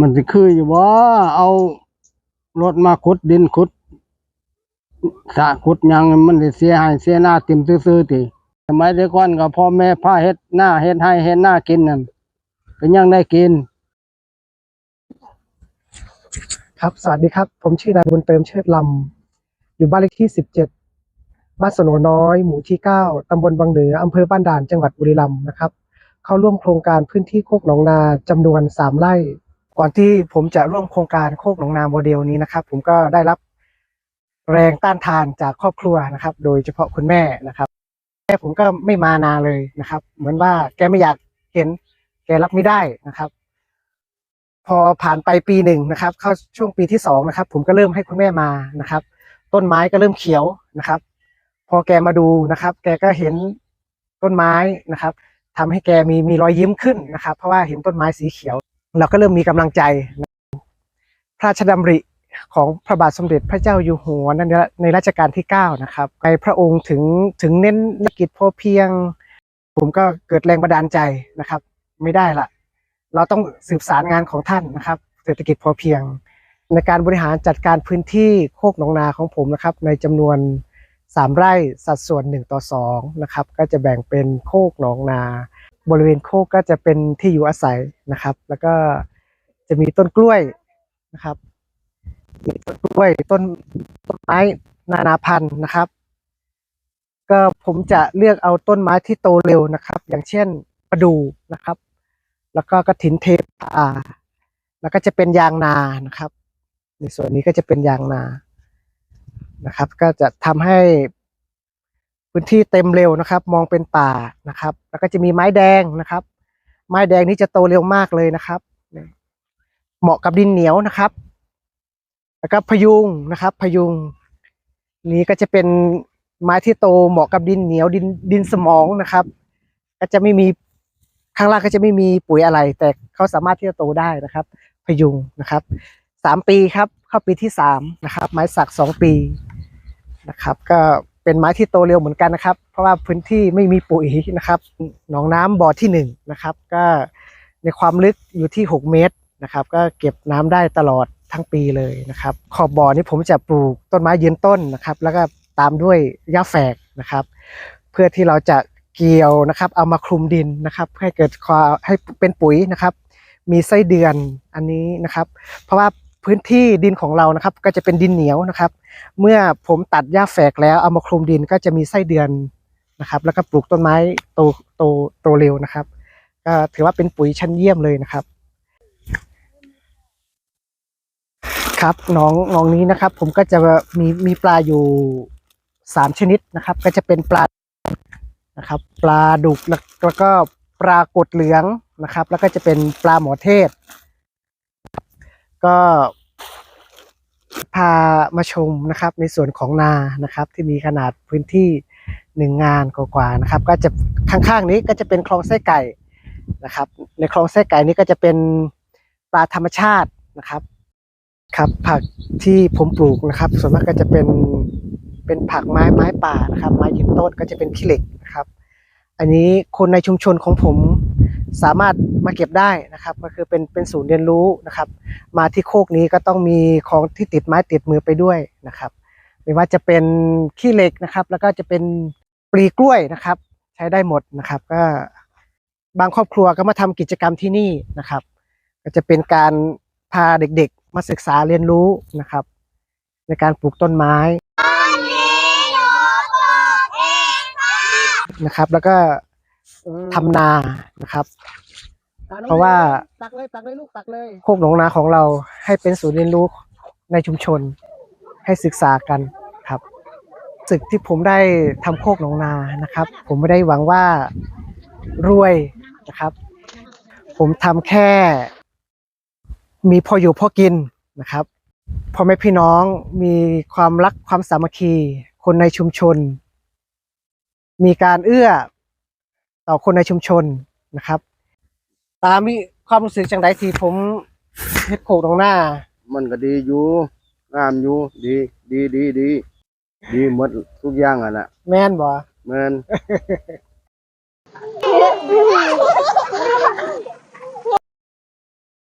มันจะคืออยู่ว่าเอารถมาขุดดินขุดสะขุดยังมันสิเสียหายเสียหน้าติมซื่อๆติสมัยแต่ก่อนก็พ่อแม่พาเฮ็ดหน้าเฮ็ดให้เฮ็ดหน้ากินนั่นก็นยังได้กิน ครับ สวัสดีครับ ผมชื่อนายบุญเติมเชิดลำ อยู่บ้านเลขที่17บ้านสนน้อย หมู่ที่9ตำบลบางเหนืออำเภอบ้านด่านจังหวัดบุรีรัมย์นะครับ เข้าร่วมโครงการพื้นที่โคกหนองนาจำนวน3ไร่ ก่อนที่ผมจะร่วมโครงการโคกหนองนาโมเดลนี้นะครับ ผมก็ได้รับแรงต้านทานจากครอบครัวนะครับ โดยเฉพาะคุณแม่นะครับแม่ผมก็ไม่มานาเลยนะครับ เหมือนว่าแกไม่อยากเห็นแกรับไม่ได้นะครับ พอผ่านไปปีหนึ่งนะครับ เข้าช่วงปีที่สองนะครับ ผมก็เริ่มให้คุณแม่มานะครับ ต้นไม้ก็เริ่มเขียวนะครับ พอแกมาดูนะครับ แกก็เห็นต้นไม้นะครับทำให้แกมีมีรอยยิ้มขึ้นนะครับ เพราะว่าเห็นต้นไม้สีเขียว เราก็เริ่มมีกำลังใจ พระราชดำริของพระบาทสมเด็จพระเจ้าอยู่หัวนั่นในรัชกาลที่ 9 นะครับในพระองค์ถึงถึงเน้นนักกิจพอเพียง ผมก็เกิดแรงบันดาลใจนะครับ ไม่ได้ละเราต้องสืบสารงานของท่านนะครับ เศรษฐกิจพอเพียง ในการบริหารจัดการพื้นที่โคกหนองนาของผมนะครับ ในจำนวน 3 ไร่สัดส่วน 1 ต่อ2นะครับก็จะแบ่งเป็นโคกหนองนา บริเวณโคกก็จะเป็นที่อยู่อาศัยนะครับ แล้วก็จะมีต้นกล้วยนะครับมีต้นกล้วยต้นต้นไม้นานาพันธุ์นะครับ ก็ผมจะเลือกเอาต้นไม้ที่โตเร็วนะครับ อย่างเช่นประดูนะครับ แล้วก็กระถินเทพาแล้วก็จะเป็นยางนานะครับ ในส่วนนี้ก็จะเป็นยางนานะครับ ก็จะทำให้ พื้นที่เต็มเร็วนะครับ มองเป็นป่านะครับ แล้วก็จะมีไม้แดงนะครับ ไม้แดงนี่จะโตเร็วมากเลยนะครับ เหมาะกับดินเหนียวนะครับ แล้วก็พยุงนะครับ พยุง นี้ก็จะเป็นไม้ที่โตเหมาะกับดินเหนียวดินดินสมองนะครับ ก็จะไม่มีข้างล่างก็จะไม่มีปุ๋ยอะไร แต่เขาสามารถที่จะโตได้นะครับ พยุงนะครับสามปีครับ เข้าปีที่สามนะครับ ไม้สักสองปีนะครับ ก็ เป็นไม้ที่โตเร็วเหมือนกันนะครับ เพราะว่าพื้นที่ไม่มีปุ๋ยนะครับ หนองน้ำบ่อที่หนึ่งนะครับ ก็ในความลึกอยู่ที่หกเมตรนะครับ ก็เก็บน้ำได้ตลอดทั้งปีเลยนะครับ ขอบบ่อนี้ผมจะปลูกต้นไม้ยืนต้นนะครับ แล้วก็ตามด้วยหญ้าแฝกนะครับ เพื่อที่เราจะเกี่ยวนะครับ เอามาคลุมดินนะครับ ให้เกิดความให้เป็นปุ๋ยนะครับ มีไส้เดือนอันนี้นะครับ เพราะว่า พื้นที่ดินของเรานะครับ ก็จะเป็นดินเหนียวนะครับ เมื่อผมตัดหญ้าแฝกแล้วเอามาคลุมดินก็จะมีไส้เดือนนะครับ แล้วก็ปลูกต้นไม้โตโตโตเร็วนะครับ ก็ถือว่าเป็นปุ๋ยชั้นเยี่ยมเลยนะครับ ครับหน้องหน้องนี้นะครับ ผมก็จะมีมีปลาอยู่สามชนิดนะครับ ก็จะเป็นปลานะครับ ปลาดุกแล้วแล้วก็ปลากดเหลืองนะครับ แล้วก็จะเป็นปลาหมอเทศ ก็ พามาชมนะครับในส่วนของนานะครับที่มีขนาดพื้นที่หนึ่งงานกว่าๆนะครับ ก็จะข้างๆนี้ก็จะเป็นคลองไส้ไก่นะครับ ในคลองไส้ไก่นี้ก็จะเป็นปลาธรรมชาตินะครับครับผักที่ผมปลูกนะครับ ส่วนมากก็จะเป็นเป็นผักไม้ไม้ป่านะครับ ไม้ยืนต้นก็จะเป็นขี้เหล็กนะครับ อันนี้คนในชุมชนของผม สามารถมาเก็บได้นะครับ ก็คือเป็นเป็นศูนย์เรียนรู้นะครับ มาที่โคกนี้ก็ต้องมีของที่ติดไม้ติดมือไปด้วยนะครับ ไม่ว่าจะเป็นขี้เหล็กนะครับ แล้วก็จะเป็นปลีกล้วยนะครับ ใช้ได้หมดนะครับ ก็บางครอบครัวก็มาทำกิจกรรมที่นี่นะครับ ก็จะเป็นการพาเด็กๆ มาศึกษาเรียนรู้นะครับ ในการปลูกต้นไม้นะครับ แล้วก็ ทำนานะครับ เพราะว่าตักเลยตักเลยลูกตักเลยโคกหนองนาของเราให้เป็นศูนย์เรียนรู้ในชุมชน ให้ศึกษากันครับศึกที่ผมได้ทำโคกหนองนานะครับ ผมไม่ได้หวังว่ารวยนะครับ ผมทำแค่ มีพออยู่พอกินนะครับพ่อแม่พี่น้องมีความรักความสามัคคี คนในชุมชน มีการเอื้อ ต่อคนในชุมชนนะครับ ตามมีความรู้สึกจังไดที่ผมเฮ็ดโคกตรงหน้า มันก็ดีอยู่งามอยู่ดี ดีดีดีดีหมดทุกอย่างอะนะแม่นบ่แม่น